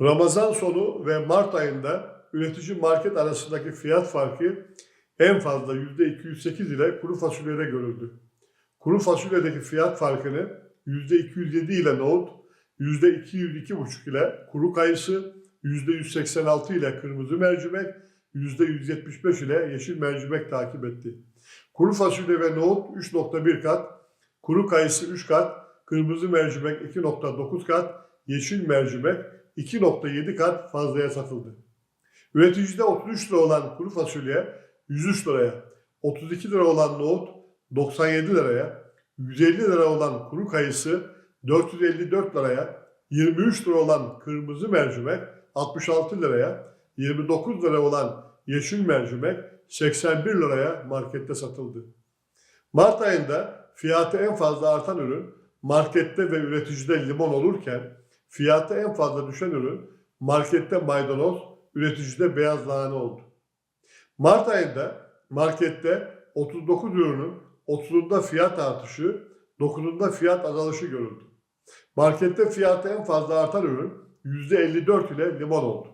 Ramazan sonu ve Mart ayında üretici market arasındaki fiyat farkı en fazla %208 ile kuru fasulyede görüldü. Kuru fasulyedeki fiyat farkını %207 ile nohut, %202,5 ile kuru kayısı, %186 ile kırmızı mercimek, %175 ile yeşil mercimek takip etti. Kuru fasulye ve nohut 3.1 kat, kuru kayısı 3 kat, kırmızı mercimek 2.9 kat, yeşil mercimek 2.7 kat fazlaya satıldı. Üreticide 33 lira olan kuru fasulye 103 liraya, 32 lira olan nohut 97 liraya, 150 lira olan kuru kayısı 454 liraya, 23 lira olan kırmızı mercimek 66 liraya, 29 lira olan yeşil mercimek 81 liraya markette satıldı. Mart ayında fiyatı en fazla artan ürün markette ve üreticide limon olurken fiyatı en fazla düşen ürün markette maydanoz, üreticide beyaz lahana oldu. Mart ayında markette 39 ürünün 30'unda fiyat artışı, 9'unda fiyat azalışı görüldü. Markette fiyatı en fazla artan ürün %54 ile limon oldu.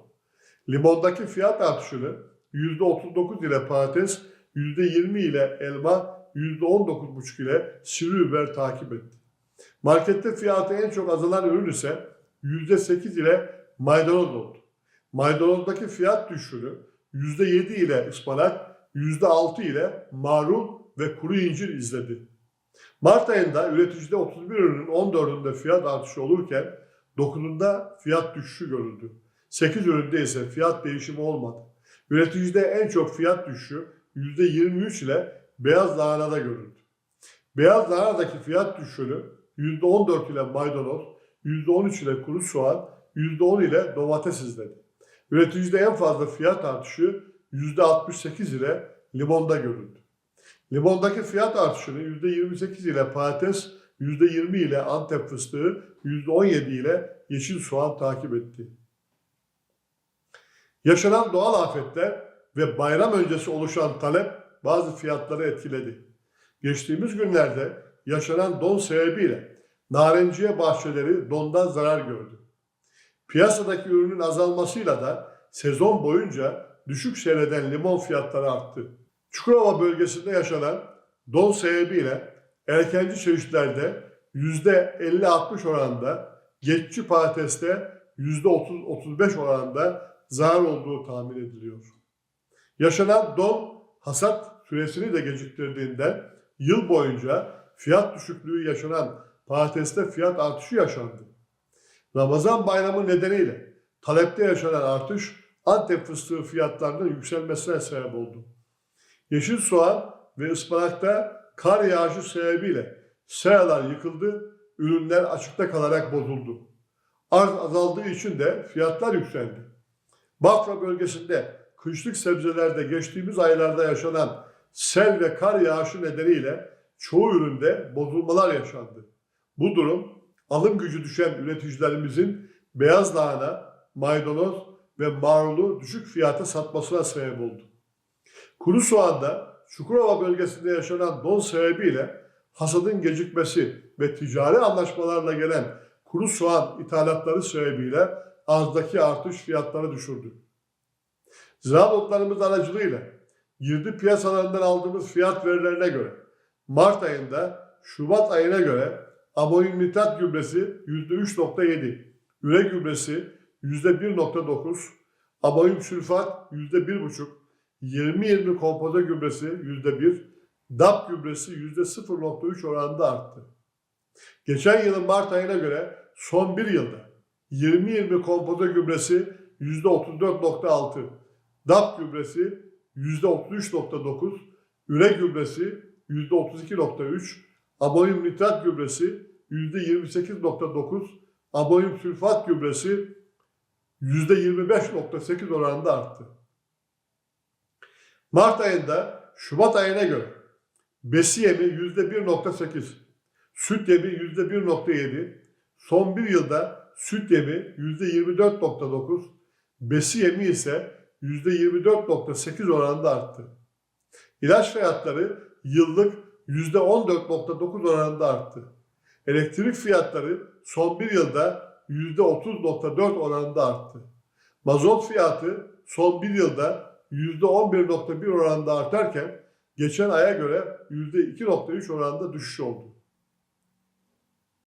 Limondaki fiyat artışını %39 ile patates, %20 ile elma, %19,5 ile sivri biber takip etti. Markette fiyatı en çok azalan ürün ise %8 ile maydanoz oldu. Maydanozdaki fiyat düşüşünü %7 ile ıspanak, %6 ile marul ve kuru incir izledi. Mart ayında üreticide 31 ürünün 14'ünde fiyat artışı olurken 9'unda fiyat düşüşü görüldü. 8 üründe ise fiyat değişimi olmadı. Üreticide en çok fiyat düşüşü %23 ile beyaz lahanada görüldü. Beyaz lahanadaki fiyat düşüşünü %14 ile maydanoz, %13 ile kuru soğan, %10 ile domates izledi. Üreticide en fazla fiyat artışı %68 ile limonda görüldü. Limondaki fiyat artışını %28 ile patates, %20 ile antep fıstığı, %17 ile yeşil soğan takip etti. Yaşanan doğal afetler ve bayram öncesi oluşan talep bazı fiyatları etkiledi. Geçtiğimiz günlerde yaşanan don sebebiyle narenciye bahçeleri dondan zarar gördü. Piyasadaki ürünün azalmasıyla da sezon boyunca düşük seyreden limon fiyatları arttı. Çukurova bölgesinde yaşanan don sebebiyle erkenci çeşitlerde %50-60 oranında, geçici patateste %30-35 oranında zarar olduğu tahmin ediliyor. Yaşanan don hasat süresini de geciktirdiğinden yıl boyunca fiyat düşüklüğü yaşanan patateste fiyat artışı yaşandı. Ramazan bayramı nedeniyle talepte yaşanan artış Antep fıstığı fiyatlarının yükselmesine sebep oldu. Yeşil soğan ve ıspanakta kar yağışı sebebiyle seralar yıkıldı, ürünler açıkta kalarak bozuldu. Arz azaldığı için de fiyatlar yükseldi. Bafra bölgesinde kışlık sebzelerde geçtiğimiz aylarda yaşanan sel ve kar yağışı nedeniyle çoğu üründe bozulmalar yaşandı. Bu durum alım gücü düşen üreticilerimizin beyaz lahana, maydanoz ve marulu düşük fiyata satmasına sebep oldu. Kuru soğanda Çukurova bölgesinde yaşanan don sebebiyle hasadın gecikmesi ve ticari anlaşmalarla gelen kuru soğan ithalatları sebebiyle arzdaki artış fiyatları düşürdü. Ziraat otlarımız aracılığıyla girdi piyasalarından aldığımız fiyat verilerine göre Mart ayında Şubat ayına göre amonyum nitrat gübresi %3.7, üre gübresi %1.9, amonyum sülfat %1.5, 20-20 kompoze gübresi %1, DAP gübresi %0.3 oranında arttı. Geçen yılın Mart ayına göre son bir yılda 20-20 kompoze gübresi %34.6, DAP gübresi %33.9, üre gübresi %32.3, amonyum nitrat gübresi %28.9, amonyum sülfat gübresi %25.8 oranında arttı. Mart ayında Şubat ayına göre besi yemi %1.8, süt yemi %1.7, son bir yılda süt yemi %24.9, besi yemi ise %24.8 oranında arttı. İlaç fiyatları yıllık %14.9 oranında arttı. Elektrik fiyatları son bir yılda %30.4 oranında arttı. Mazot fiyatı son bir yılda %11.1 oranında artarken geçen aya göre %2.3 oranında düşüş oldu.